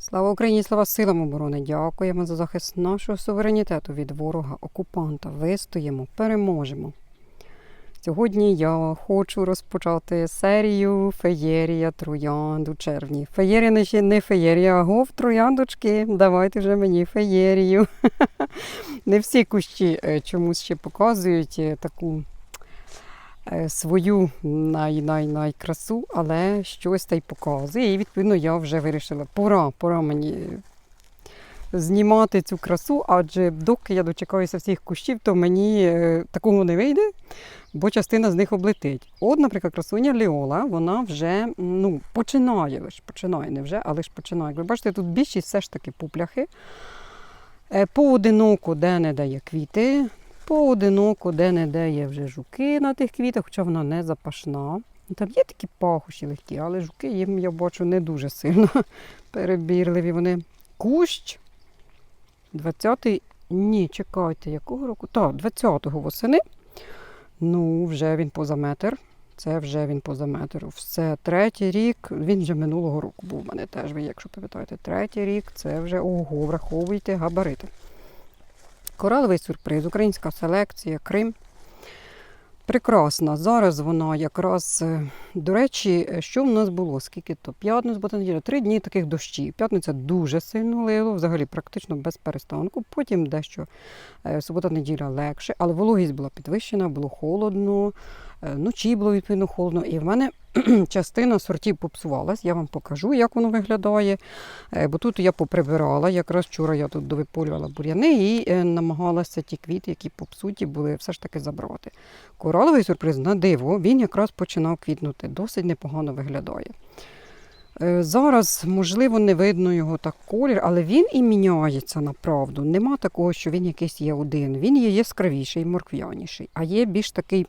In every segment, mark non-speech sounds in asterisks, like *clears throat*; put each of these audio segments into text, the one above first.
Слава Україні, слава силам оборони! Дякуємо за захист нашого суверенітету від ворога, окупанта. Вистоїмо, переможемо. Сьогодні я хочу розпочати серію феєрія троянд у червні. Феєрія ще не феєрія, а гов трояндочки. Давайте вже мені феєрію. *laughs* Не всі кущі е, чомусь ще показують е, таку свою най-най-най красу, але щось та й показує. І відповідно я вже вирішила, пора, пора мені знімати цю красу, адже доки я дочекаюся всіх кущів, то мені е, такого не вийде, бо частина з них облетить. От, наприклад, красуня Ліола, вона вже ну, починає лише, починає, не вже, але ж починає. Ви бачите, тут більшість все ж таки пупляхи. Е, Поодиноко, де не дає квіти, поодиноко, де не дає вже жуки на тих квітах, хоча вона не запашна. Там є такі пахощі легкі, але жуки їм, я бачу, не дуже сильно *laughs* перебірливі вони. Кущ 20-й, ні, чекайте, якого року? Так, 20-го восени. Ну, вже він поза метр. Це вже він поза метр. Все, третій рік, він вже минулого року був у мене теж, ви, якщо пам'ятаєте, третій рік це вже ого, враховуйте габарити. Кораловий сюрприз, українська селекція, Крим. Прекрасна. Зараз вона якраз, е, до речі, е, що в нас було? Скільки то? П'ятниця, субота, неділя, три дні таких дощів. П'ятниця дуже сильно лило, взагалі практично без перестанку. Потім дещо е, субота, неділя легше, але вологість була підвищена, було холодно, вночі було відповідно холодно. І в мене *clears throat* частина сортів попсувалась. Я вам покажу, як воно виглядає. Е, Бо тут я поприбирала. Якраз вчора я тут довиполювала бур'яни і е, намагалася ті квіти, які попсуті були, все ж таки забрати. Кораловий сюрприз на диво, він якраз починав квітнути, досить непогано виглядає. Е, Зараз, можливо, не видно його так колір, але він і міняється направду. Нема такого, що він якийсь є один. Він є яскравіший, морквяніший, а є більш такий,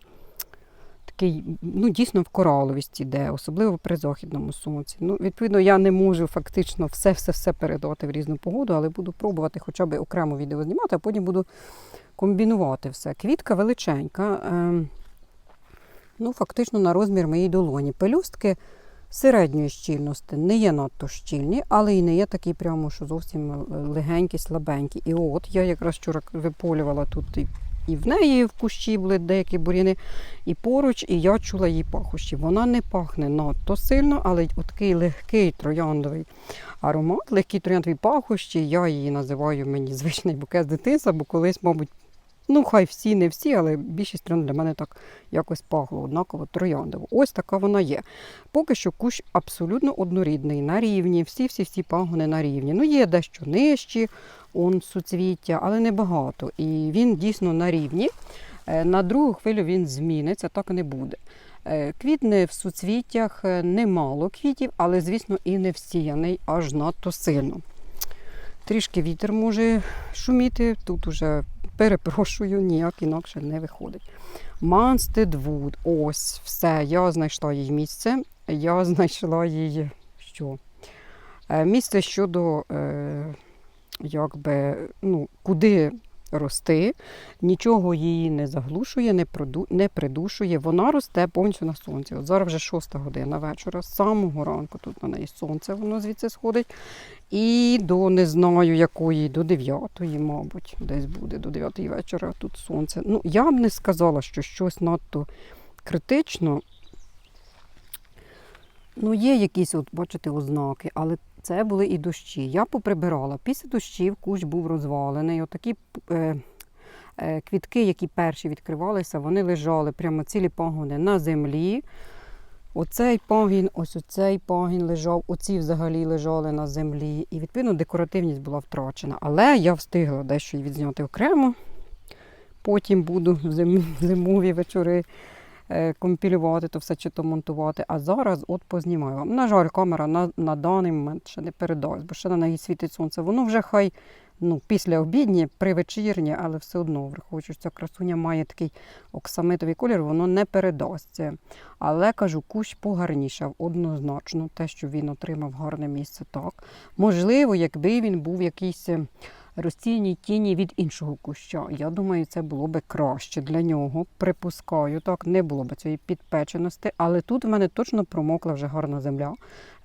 такий ну, дійсно в кораловісті йде, особливо при західному сонці. Ну, відповідно, я не можу фактично все-все-все передати в різну погоду, але буду пробувати хоча б окремо відео знімати, а потім буду комбінувати все. Квітка величенька, ем, ну, фактично на розмір моєї долоні. Пелюстки середньої щільності, не є надто щільні, але і не є такі прямо, що зовсім легенькі, слабенькі. І от я якраз вчора виполювала тут і в неї в кущі були деякі бур'яни, і поруч, і я чула її пахощі. Вона не пахне надто сильно, але такий легкий трояндовий аромат, легкі трояндові пахощі. Я її називаю мені звичний букет з дитинства, бо колись, мабуть, Ну, хай всі, не всі, але більшість троянд для мене так якось пахло однаково трояндово. Ось така вона є. Поки що кущ абсолютно однорідний, на рівні, всі-всі-всі пагони на рівні. Ну, є дещо нижчі, он суцвіття, але небагато. І він дійсно на рівні. Е, На другу хвилю він зміниться, так не буде. Е, Квітне в суцвіттях е, немало квітів, але, звісно, і не всіяний аж надто сильно. Трішки вітер може шуміти, тут уже перепрошую, ніяк інакше не виходить. Манстедвуд, ось все. Я знайшла її місце. Я знайшла її що? Місце щодо е, якби, ну, куди рости, нічого її не заглушує, не, проду, не придушує. Вона росте повністю на сонці. От зараз вже 6 година вечора, з самого ранку тут на неї сонце, воно звідси сходить. І до не знаю якої, до 9, мабуть, десь буде до 9 вечора тут сонце. Ну, я б не сказала, що щось надто критично. Ну, є якісь, от, бачите, ознаки, але це були і дощі. Я поприбирала. Після дощів кущ був розвалений. Отакі е, е, квітки, які перші відкривалися, вони лежали прямо цілі пагони на землі. Оцей пагін, ось оцей пагін лежав, оці взагалі лежали на землі. І відповідно декоративність була втрачена. Але я встигла дещо відзняти окремо. Потім буду в зим- зимові вечори компілювати то все чи то монтувати. А зараз от познімаю вам. На жаль, камера на, на даний момент ще не передасть, бо ще на неї світить сонце. Воно вже хай ну, після обідні, при вечірні, але все одно, враховуючи, що ця красуня має такий оксамитовий колір, воно не передасться. Але кажу, кущ погарнішав однозначно. Те, що він отримав гарне місце, так. Можливо, якби він був якийсь. Розсіяній тіні від іншого куща. Я думаю, це було би краще для нього. Припускаю, так, не було б цієї підпеченості, але тут в мене точно промокла вже гарна земля.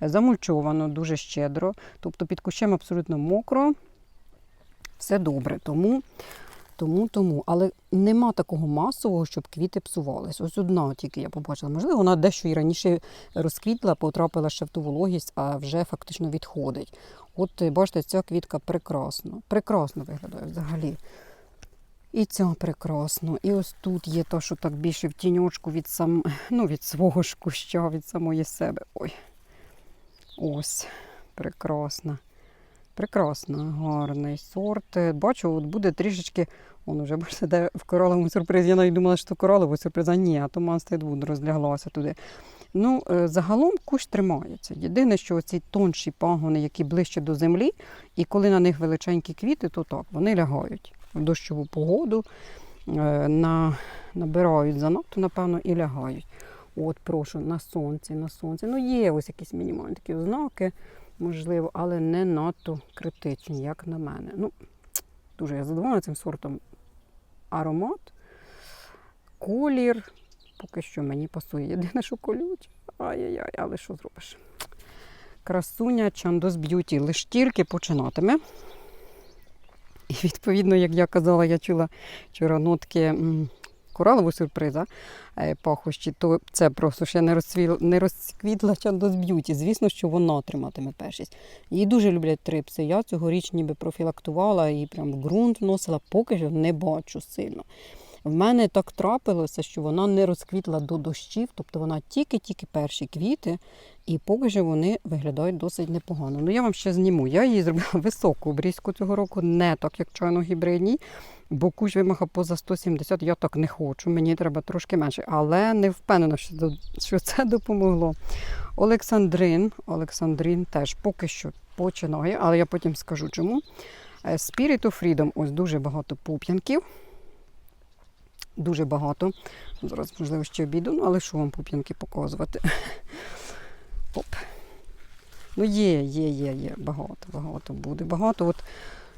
Замульчовано дуже щедро, тобто під кущем абсолютно мокро. Все добре. Тому, тому, тому. Але нема такого масового, щоб квіти псувались. Ось одна тільки я побачила. Можливо, вона дещо і раніше розквітла, потрапила ще в ту вологість, а вже фактично відходить. От бачите, ця квітка прекрасно, прекрасно виглядає взагалі. І ця прекрасно. І ось тут є те, що так більше в тіньочку від сам, ну, від свого ж куща, від самої себе. Ой. Ось, прекрасна. Прекрасно, гарний сорт. Е, Бачу, от буде трішечки, он уже бачите, де в кораловому сюрпризі. Я навіть думала, що кораловий сюрприз, а ні, а то Манстедвуд розляглася туди. Ну, е, загалом кущ тримається. Єдине, що ці тонші пагони, які ближче до землі, і коли на них величенькі квіти, то так, вони лягають в дощову погоду, е, на, набирають занадто, напевно, і лягають. От, прошу, на сонці, на сонці. Ну, є ось якісь мінімальні такі ознаки, можливо, але не надто критичні, як на мене. Ну, дуже я задоволена цим сортом. Аромат, колір. Поки що мені пасує. Єдине, що колюче. Ай-яй-яй, але що зробиш? Красуня Чандос Б'юті лиш тільки починатиме. І відповідно, як я казала, я чула вчора нотки коралового сюрприза е, пахощі, то це просто ще не, розцвіл, не розквітла Чандос Б'юті. Звісно, що вона триматиме першість. Її дуже люблять трипси. Я цьогоріч ніби профілактувала і прям в ґрунт вносила, поки що не бачу сильно. В мене так трапилося, що вона не розквітла до дощів, тобто вона тільки-тільки перші квіти, і поки що вони виглядають досить непогано. Ну я вам ще зніму. Я її зробила *laughs* високу обрізку цього року, не так, як чайно гібридній, бо кущ вимаха поза 170, я так не хочу, мені треба трошки менше, але не впевнена, що, це допомогло. Олександрин, Олександрин теж поки що починає, але я потім скажу чому. Е, Spirit of Freedom, ось дуже багато пуп'янків. Дуже багато. Зараз, можливо, ще обійду, ну, але що вам пуп'янки показувати? *laughs* Оп. Ну, є, є, є, є. Багато, багато буде. Багато. От,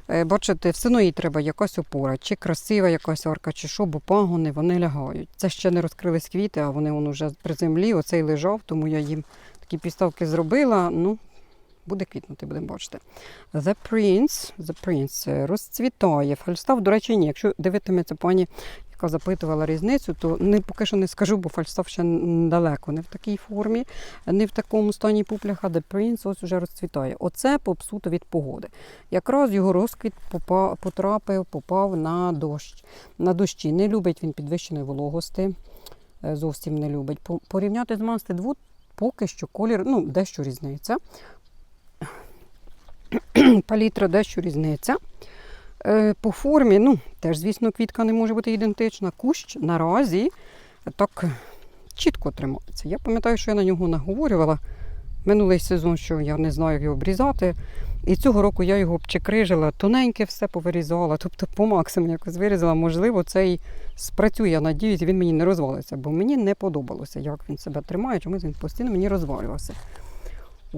е, бачите, все одно їй треба якась опора, чи красива якась арка, чи що, бо пагони вони лягають. Це ще не розкрились квіти, а вони воно вже при землі, оцей лежав, тому я їм такі підставки зробила. Ну, буде квітнути, будемо бачити. The Prince, The Prince е, розцвітає. Фальстав, до речі, ні. Якщо дивитиметься пані, яка запитувала різницю, то не, поки що не скажу, бо фальстав ще далеко не в такій формі, не в такому стані пупляха, The Prince ось уже розцвітає. Оце попсуто від погоди. Якраз його розквіт потрапив, попав на дощ. На дощі. Не любить він підвищеної вологості, е, зовсім не любить. Порівняти з Monster Wood поки що колір, ну, дещо різниця. *clears throat* Палітра дещо різниця. Е, По формі, ну, теж, звісно, квітка не може бути ідентична. Кущ наразі так чітко тримається. Я пам'ятаю, що я на нього наговорювала минулий сезон, що я не знаю, як його обрізати. І цього року я його обчекрижила, тоненьке все повирізала, тобто по максимуму якось вирізала. Можливо, це і спрацює. Я надіюсь, він мені не розвалиться, бо мені не подобалося, як він себе тримає, чомусь він постійно мені розвалювався.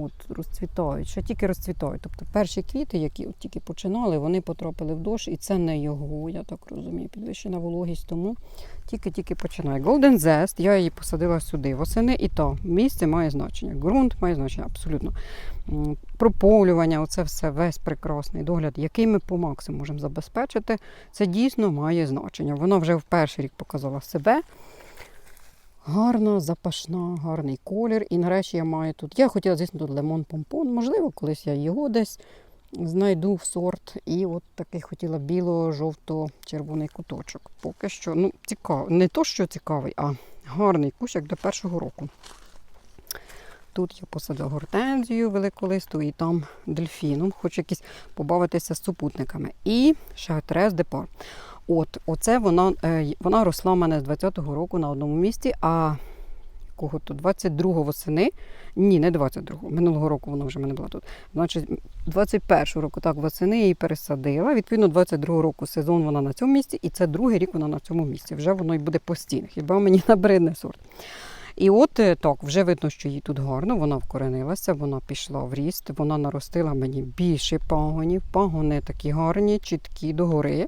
От, розцвітають, ще тільки розцвітають. Тобто перші квіти, які от тільки починали, вони потрапили в дощ, і це не його, я так розумію, підвищена вологість, тому тільки-тільки починає. Golden Zest, я її посадила сюди восени, і то місце має значення. Ґрунт має значення, абсолютно. Прополювання, оце все весь прекрасний догляд, який ми по максимуму можемо забезпечити, це дійсно має значення. Вона вже в перший рік показала себе. Гарна, запашна, гарний колір. І нарешті я маю тут. Я хотіла, звісно, тут лимон помпон. Можливо, колись я його десь знайду в сорт. І от такий хотіла біло-жовто-червоний куточок. Поки що, ну, цікаво. Не то, що цікавий, а гарний кущик до першого року. Тут я посадила гортензію великолисту і там дельфіном. Хочу якісь побавитися з супутниками. І шатрес депар. От, оце вона, е, вона росла в мене з 20-го року на одному місці, а кого то 22-го восени. Ні, не 22-го. Минулого року вона вже в мене була тут. Значить, 21-го року так восени її пересадила. Відповідно, 22-го року сезон вона на цьому місці, і це другий рік вона на цьому місці. Вже воно й буде постійно. Хіба мені *laughs* набридне сорт. І от е, так, вже видно, що їй тут гарно, вона вкоренилася, вона пішла в ріст, вона наростила мені більше пагонів. Пагони такі гарні, чіткі догори.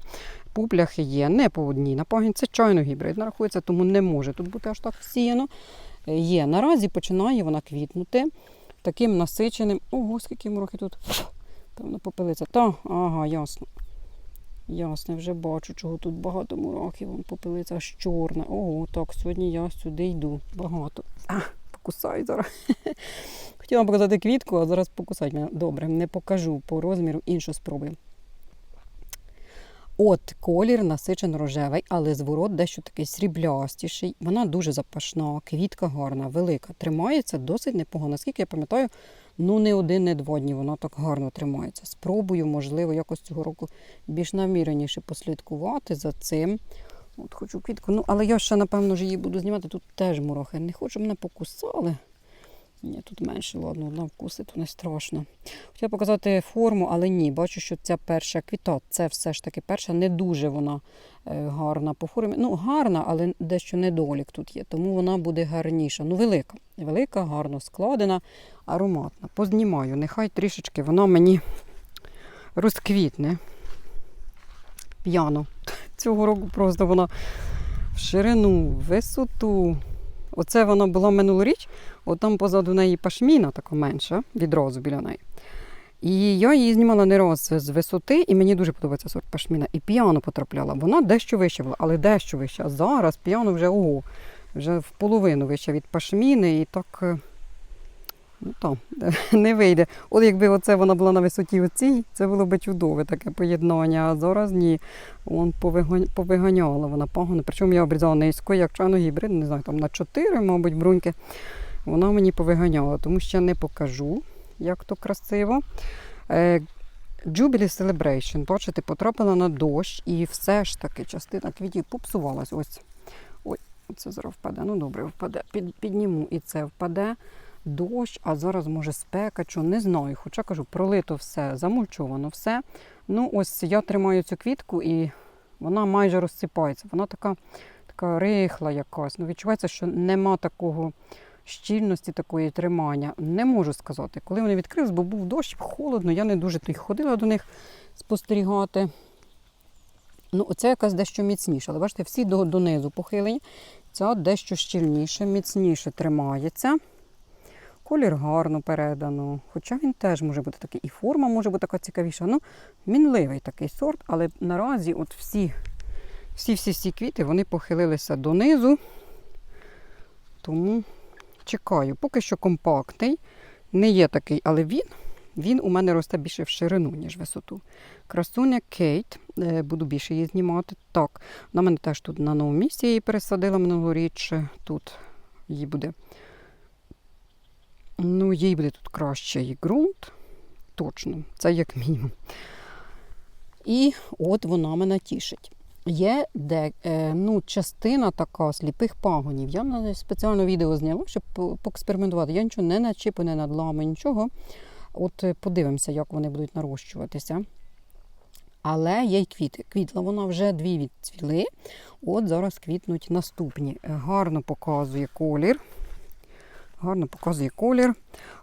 Пупляхи є не по одній на це чайно гібридна рахується, тому не може тут бути аж так всіяно. Е, Є. Наразі починає вона квітнути таким насиченим. Ого, скільки років тут. Певно, попелиця. Та, ага, ясно. Ясно, вже бачу, чого тут багато мурахів. Вон попелиця аж чорна. Ого, так, сьогодні я сюди йду. Багато. А, покусаю зараз. *laughs* Хотіла показати квітку, а зараз покусать мене. Добре, не покажу по розміру, іншу спробую. От колір насичено рожевий, але зворот дещо такий сріблястіший. Вона дуже запашна, квітка гарна, велика. Тримається досить непогано. Наскільки я пам'ятаю, ну не один, не два дні вона так гарно тримається. Спробую, можливо, якось цього року більш наміреніше послідкувати за цим. От хочу квітку. Ну, але я ще, напевно, її буду знімати. Тут теж мурахи. Не хочу, мене покусали. Ні, тут менше, ладно, одна вкусить, то не страшно. Хотіла показати форму, але ні, бачу, що ця перша квіта, це все ж таки перша, не дуже вона е, гарна по формі. Ну, гарна, але дещо недолік тут є, тому вона буде гарніша. Ну, велика. Велика, гарно складена, ароматна. Познімаю, нехай трішечки вона мені розквітне. П'яно. Цього року просто вона в ширину, в висоту. Оце вона була минулоріч, от там позаду неї пашміна така менша, відразу біля неї. І я її знімала не раз з висоти, і мені дуже подобається сорт пашміна. І піано потрапляла. Вона дещо вища була, але дещо вища. Зараз піано вже ого, вже в половину вища від пашміни, і так е, ну, там, *laughs* не вийде. От якби оце вона була на висоті оцій, це було б чудове таке поєднання. А зараз ні. Вон повиганяла вона пагони. Причому я обрізала низько, як чайно гібрид, не знаю, там на 4, мабуть, бруньки. Вона мені повиганяла, тому ще не покажу, як то красиво. Е, Jubilee Celebration, бачите, потрапила на дощ, і все ж таки частина квітів попсувалась. Ось. Ой, це зараз впаде. Ну добре, впаде. Під, підніму і це впаде. Дощ, а зараз може спека, що не знаю. Хоча кажу, пролито все, замульчовано все. Ну, ось я тримаю цю квітку і вона майже розсипається. Вона така, така рихла якась. Ну, відчувається, що нема такого щільності, такої тримання. Не можу сказати. Коли вони відкрились, бо був дощ, холодно, я не дуже то й ходила до них спостерігати. Ну, оце якась дещо міцніша. Але бачите, всі до, донизу похилені. Ця дещо щільніше, міцніше тримається. Колір гарно передано. Хоча він теж може бути такий, і форма може бути така цікавіша. Ну, мінливий такий сорт, але наразі от всі, всі, всі, всі квіти вони похилилися донизу. Тому чекаю. Поки що компактний, не є такий, але він, він у мене росте більше в ширину, ніж висоту. Красуня Кейт, е, буду більше її знімати. Так, на мене теж тут на новому місці її пересадила минулоріч. Тут її буде. Ну, їй буде тут кращий ґрунт. Точно, це як мінімум. І от вона мене тішить. Є де, е, ну, частина така сліпих пагонів. Я на спеціально відео зняла, щоб поекспериментувати. Я нічого не начіпу, не надламаю, нічого. От е, подивимося, як вони будуть нарощуватися. Але є й квіти. Квітла вона вже дві відцвіли. От зараз квітнуть наступні. Гарно показує колір. Гарно показує колір,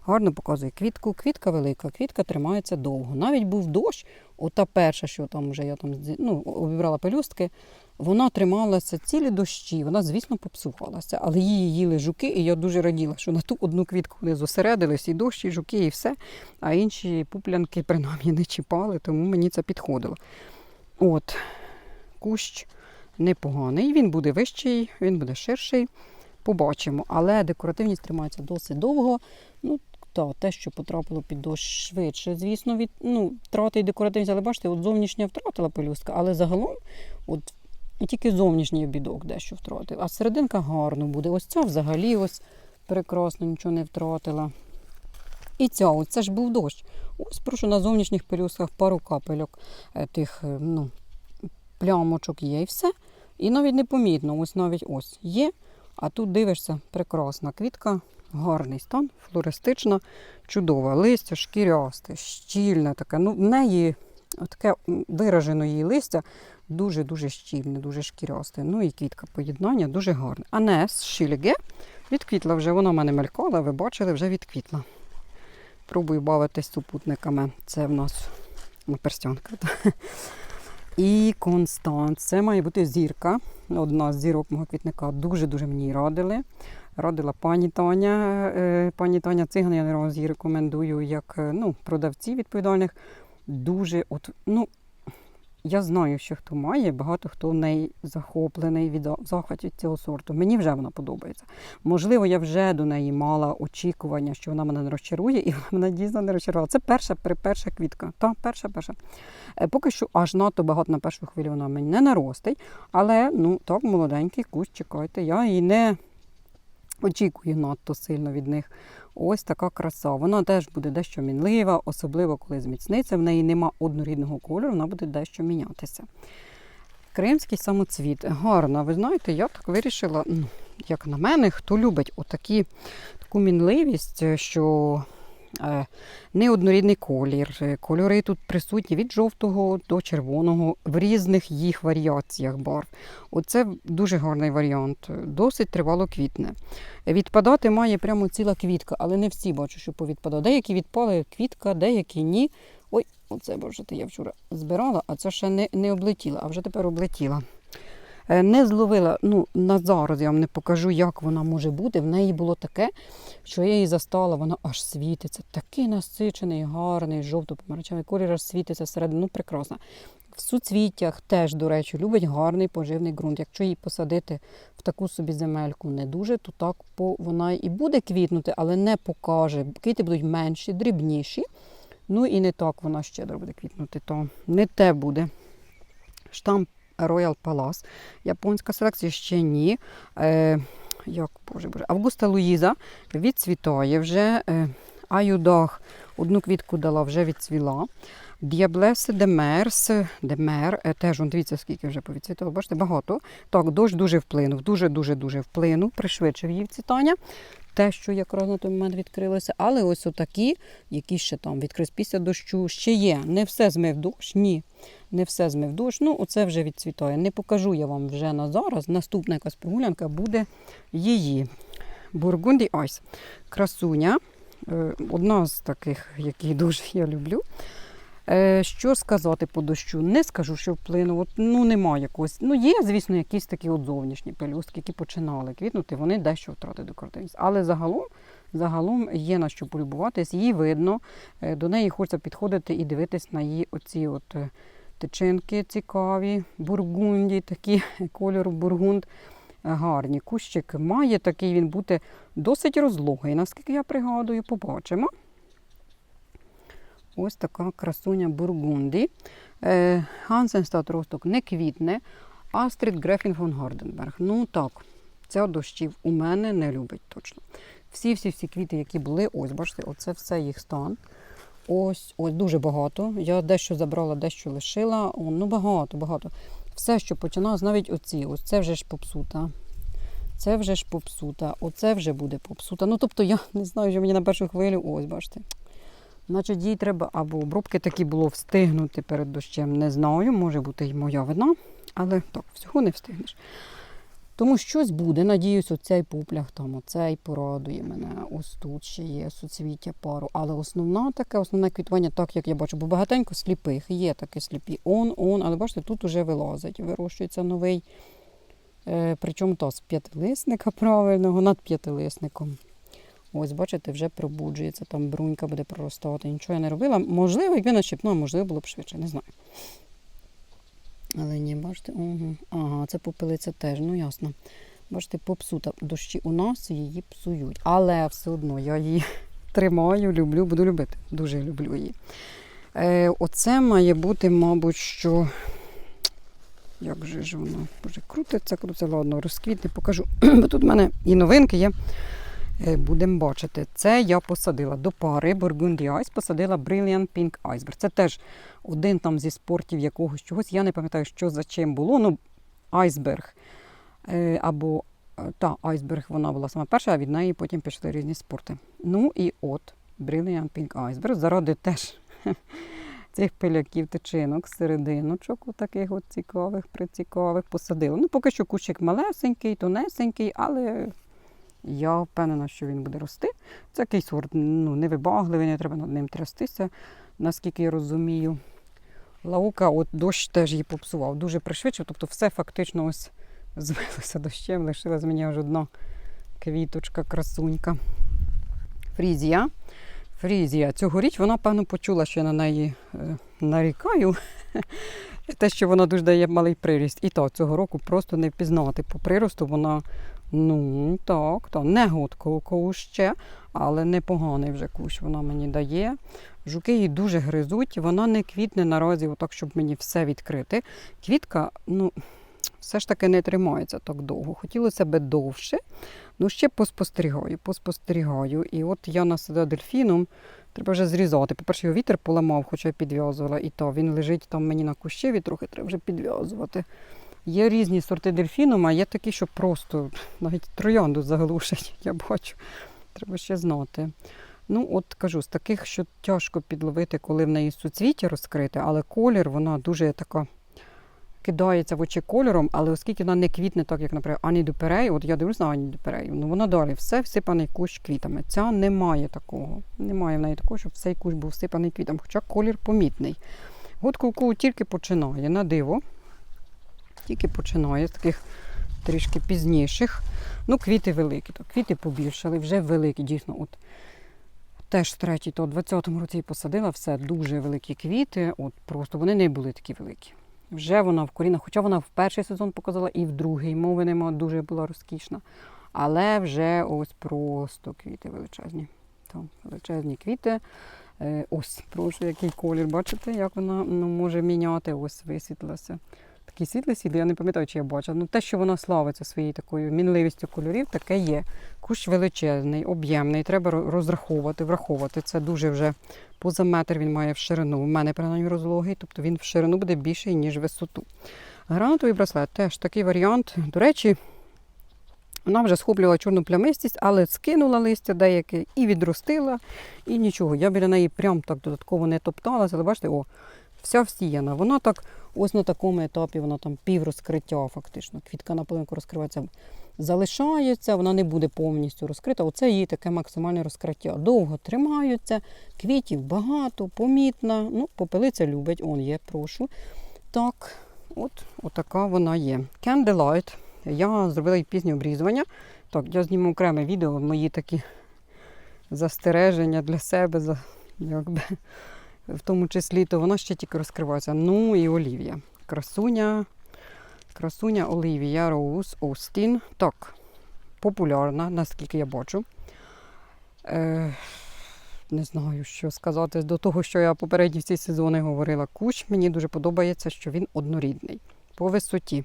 гарно показує квітку. Квітка велика, квітка тримається довго. Навіть був дощ, ота перша, що там вже я там ну, обібрала пелюстки, вона трималася цілі дощі, вона, звісно, попсувалася. Але її їли жуки, і я дуже раділа, що на ту одну квітку вони зосередились, і дощ, і жуки, і все. А інші пуплянки принаймні не чіпали, тому мені це підходило. От, кущ непоганий. Він буде вищий, він буде ширший. Побачимо. Але декоративність тримається досить довго. Ну, та, те, що потрапило під дощ швидше, звісно, від, ну, втратить декоративність, але бачите, от зовнішня втратила пелюстка, але загалом от, тільки зовнішній обідок дещо втратив. А серединка гарно буде. Ось ця взагалі ось прекрасно, нічого не втратила. І ця, ось це ж був дощ. Ось прошу на зовнішніх пелюстках пару капельок е, тих е, ну, плямочок є і все. І навіть непомітно, ось навіть ось є. А тут дивишся, прекрасна квітка, гарний стан, флористична, чудова. Листя шкірясте, щільне таке. Ну, в неї таке виражено її листя дуже-дуже щільне, дуже шкірясте. Ну і квітка поєднання дуже гарне. Анес Шіліге Відквітла вже, вона в мене мелькала, ви бачили, вже відквітла. Пробую бавитись супутниками. Це в нас перстянка. І Констант. Це має бути зірка. Одна з зірок мого квітника. Дуже-дуже мені радили. Радила пані Таня. Е, Пані Таня Циган, я не раз її рекомендую як е, ну, продавці відповідальних. Дуже, от, ну, я знаю, що хто має, багато хто в неї захоплений від від цього сорту. Мені вже вона подобається. Можливо, я вже до неї мала очікування, що вона мене не розчарує, і *laughs* вона дійсно не розчарувала. Це перша перша квітка. Та, перша, перша. Е, Поки що аж надто багато на першу хвилю вона мені не наростить. Але ну так, молоденький кущ, чекайте, я її не очікую надто сильно від них. Ось така краса. Вона теж буде дещо мінлива, особливо коли зміцниться. В неї нема однорідного кольору, вона буде дещо мінятися. Кримський самоцвіт. Гарна. Ви знаєте, я так вирішила, ну, як на мене, хто любить отакі, таку мінливість, що неоднорідний колір. Е, Кольори тут присутні від жовтого до червоного в різних їх варіаціях барв. Оце дуже гарний варіант. Досить тривало квітне. Відпадати має прямо ціла квітка, але не всі бачу, що повідпадали. Деякі відпали квітка, деякі ні. Ой, оце бачите, я вчора збирала, а це ще не, не облетіла, а вже тепер облетіла. Е, Не зловила, ну на зараз я вам не покажу, як вона може бути. В неї було таке, що я її застала, вона аж світиться. Такий насичений, гарний, жовто-помаранчевий колір аж світиться всередину. Ну, прекрасно. В суцвіттях теж, до речі, любить гарний поживний ґрунт. Якщо її посадити в таку собі земельку не дуже, то так вона і буде квітнути, але не покаже. Квіти будуть менші, дрібніші. Ну і не так вона щедро буде квітнути, то не те буде. Штамп Royal Palace. Японська селекція ще ні. Е, як, боже, боже. Августа Луїза відцвітає вже. Е, Аюдах одну квітку дала, вже відцвіла. Діаблеси Демерс, Демер, е, теж, он, дивіться, скільки вже повідцвітало, бачите, багато. Так, дощ дуже вплинув, дуже-дуже-дуже вплинув, пришвидшив її вцвітання. Те, що якраз на той момент відкрилося, але ось отакі, які ще там відкрились після дощу, ще є. Не все змив дощ, ні. Не все змив дощ. Ну, оце вже відцвітає. Не покажу я вам вже на зараз. Наступна якась прогулянка буде її. Бургунді Айс. Красуня. Е, Одна з таких, які дуже я люблю. Е, Що сказати по дощу? Не скажу, що вплинув. Ну, немає якогось. Ну, є, звісно, якісь такі от зовнішні пелюстки, які починали квітнути, вони дещо втратили декоративність. Але загалом, загалом є на що полюбуватись, її видно, е, до неї хочеться підходити і дивитись на її оці от е, тичинки цікаві, бургунді, такі *laughs* кольору бургунд. Гарні. Кущик має такий він бути досить розлогий, наскільки я пригадую, побачимо. Ось така красуня Бургунді. Хансенстад росток не квітне. Астрід Грефін фон Гарденберг. Ну так, ця дощів у мене не любить точно. Всі-всі-всі квіти, які були, ось, бачите, оце все їх стан. Ось, ось дуже багато. Я дещо забрала, дещо лишила. О, ну багато, багато. Все, що починалось, навіть оці, ось це вже ж попсута. Це вже ж попсута, оце вже буде попсута. Ну, тобто, я не знаю, що мені на першу хвилю, ось, бачите. Значить, їй треба або обробки такі було встигнути перед дощем. Не знаю, може бути і моя вина, але так, всього не встигнеш. Тому щось буде. Надіюсь, оцей пуплях там, оцей порадує мене. Ось тут ще є суцвіття пару. Але основна таке, основне квітування, так як я бачу, бо багатенько сліпих, є такі сліпі. Он, он, але бачите, тут уже вилазить, вирощується новий. Е, причому то з п'ятилисника правильного, над п'ятилисником. Ось, бачите, вже пробуджується, там брунька буде проростати. Нічого я не робила. Можливо, якби начепнула, можливо, було б швидше, не знаю. Але ні, бачите, угу. ага, це попелиця теж, ну ясно. Бачите, попсута. Дощі у нас її псують. Але все одно я її *laughs* тримаю, люблю, буду любити. Дуже люблю її. Е, оце має бути, мабуть, що. Як же ж воно? Боже, крутиться, крутиться, ладно, розквітне, покажу. *clears throat* Бо тут в мене і новинки є. Е, Будемо бачити. Це я посадила до пари Burgundy Ice, посадила Brilliant Pink Iceberg. Це теж один там зі спортів якогось чогось. Я не пам'ятаю, що за чим було. Ну, айсберг. Е, Або е, та айсберг вона була сама перша, а від неї потім пішли різні спорти. Ну і от Brilliant Pink Iceberg. Заради теж *laughs* цих пиляків тичинок, серединочок, таких от цікавих, прицікавих, посадила. Ну, поки що кущик малесенький, тонесенький, але Я впевнена, що він буде рости. Це якийсь сорт ну, невибагливий, не треба над ним трястися, наскільки я розумію. Лаука, от дощ теж її попсував, дуже пришвидшив, тобто все фактично ось звилося дощем, лишилась мені аж одна квіточка, красунька. Фрізія. Фрізія. Цьогоріч вона, певно, почула, що я на неї е, нарікаю. *laughs* Те, що вона дуже дає малий приріст. І так, цього року просто не впізнати. По приросту вона, ну так, так, не гудко кущ ще, але непоганий вже кущ вона мені дає. Жуки її дуже гризуть, вона не квітне наразі, отак, щоб мені все відкрити. Квітка, ну, все ж таки не тримається так довго. Хотілося б довше. Ну, ще поспостерігаю, поспостерігаю. І от я насадила дельфіном, треба вже зрізати. По-перше, його вітер поламав, хоча я підв'язувала, і то він лежить там мені на кущеві, трохи треба вже підв'язувати. Є різні сорти дельфіном, а є такі, що просто навіть троянду заглушать, *laughs* я бачу. Треба ще знати. Ну, от кажу, з таких, що тяжко підловити, коли в неї суцвіття розкрите, але колір, вона дуже така кидається в очі кольором, але оскільки вона не квітне, так як, наприклад, Ані от я дивлюсь на Ані Дуперей, ну вона далі все всипаний кущ квітами. Ця немає такого. Немає в неї такого, щоб цей кущ був всипаний квітами, хоча колір помітний. Год куку тільки починає на диво. Тільки починає з таких трішки пізніших. Ну, квіти великі, то квіти побільшали, вже великі, дійсно. От теж третій, то в 20-му році посадила все дуже великі квіти. От просто вони не були такі великі. Вже вона в корінах, хоча вона в перший сезон показала і в другий, мови нема, дуже була розкішна. Але вже ось просто квіти величезні. Там величезні квіти. Е, Ось, прошу, який колір. Бачите, як вона ну, може міняти? Ось висвітлилася. Такий світлий світлий, я не пам'ятаю, чи я бачила. Ну, те, що вона славиться своєю такою мінливістю кольорів, таке є. Кущ величезний, об'ємний, треба розраховувати, враховувати. Це дуже вже поза метр він має в ширину. У мене принаймні розлогий, тобто він в ширину буде більший, ніж висоту. Гранатовий браслет теж такий варіант. До речі, вона вже схоплювала чорну плямистість, але скинула листя деяке і відростила, і нічого. Я біля неї прям так додатково не топталася, але бачите, о, вся всіяна. Вона так, ось на такому етапі, вона там пів розкриття фактично. Квітка на полинку розкривається, залишається, вона не буде повністю розкрита. Оце її таке максимальне розкриття. Довго тримаються, квітів багато, помітна. Ну, попелиця любить, он є, прошу. Так, от, отака вона є. Candlelight. Я зробила їй пізнє обрізування. Так, я зніму окреме відео, мої такі застереження для себе, якби, в тому числі, то вона ще тільки розкривається. Ну і Олівія. Красуня, красуня Олівія Роуз Остін. Так, популярна, наскільки я бачу. Е, не знаю, що сказати до того, що я попередні всі сезони говорила. Кущ мені дуже подобається, що він однорідний по висоті.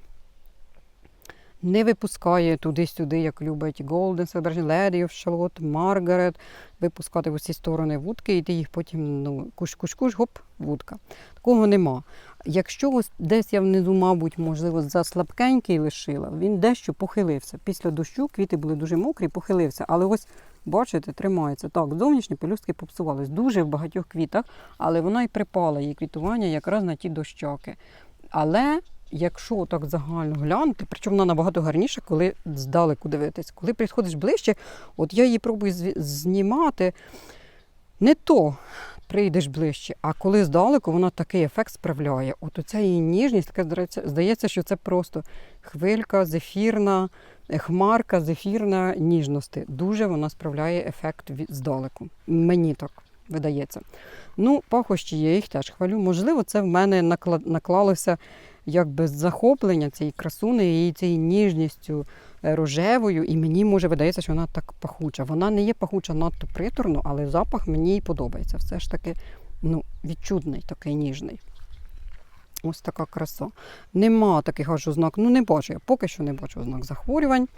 Не випускає туди-сюди, як любить Golden Celebration, Lady of Margaret, випускати в усі сторони вудки, і ти їх потім ну, куш-куш-куш, гоп, вудка. Такого нема. Якщо ось десь я внизу, мабуть, можливо, за слабкенький лишила, він дещо похилився. Після дощу квіти були дуже мокрі, похилився. Але ось, бачите, тримається. Так, зовнішні пелюстки попсувались дуже в багатьох квітах, але вона й припала її квітування якраз на ті дощаки. Але якщо так загально глянути, причому вона набагато гарніша, коли здалеку дивитись. Коли підходиш ближче, от я її пробую знімати, не то прийдеш ближче, а коли здалеку вона такий ефект справляє. От оця її ніжність, здається, здається, що це просто хвилька, зефірна, е, хмарка, зефірна ніжності. Дуже вона справляє ефект від здалеку. Мені так видається. Ну, пахощі я їх теж хвалю. Можливо, це в мене наклалося якби захоплення цієї красуни і цією ніжністю е, рожевою, і мені може видається, що вона так пахуча. Вона не є пахуча надто приторно, але запах мені подобається. Все ж таки ну, відчутний, такий ніжний. Ось така краса. Нема таких аж ознак, ну не бачу, я поки що не бачу ознак захворювань.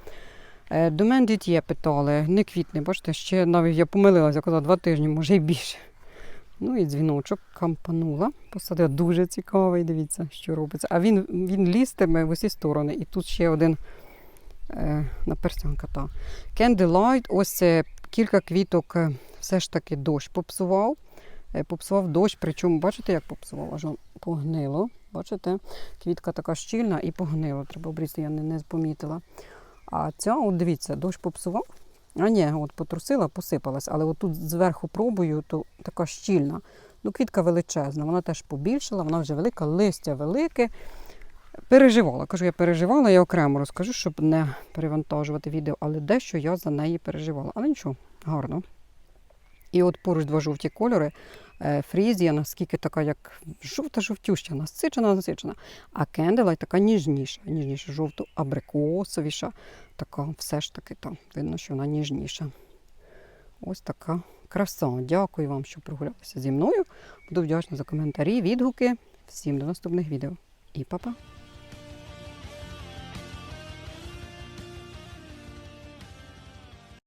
Е, До мене дітє питали, не квітне, бачите, ще навіть я помилилася, казала два тижні, може й більше. Ну і дзвіночок кампанула. Посадила дуже цікавий, дивіться, що робиться. А він, він лізтиме в усі сторони. І тут ще один е, наперстянка. Та. Candlelight, ось е, кілька квіток е, все ж таки дощ попсував. Е, попсував дощ, причому, бачите, як попсував? Аж погнило. Бачите? Квітка така щільна і погнило. Треба обрізати, я не, не помітила. А ця, от дивіться, дощ попсував. А ні, от потрусила, посипалась, але отут зверху пробую, то така щільна. Ну, квітка величезна, вона теж побільшала, вона вже велика, листя велике. Переживала. Кажу, я переживала, я окремо розкажу, щоб не перевантажувати відео, але дещо я за неї переживала. Але нічого, гарно. І от поруч два жовті кольори. Е, Фрізія, наскільки така, як жовта жовтюща, насичена, насичена. А кенделай така ніжніша, ніжніша, жовто-абрикосовіша. Така все ж таки там видно, що вона ніжніша. Ось така краса. Дякую вам, що прогулялися зі мною. Буду вдячна за коментарі, відгуки. Всім до наступних відео. І па-па!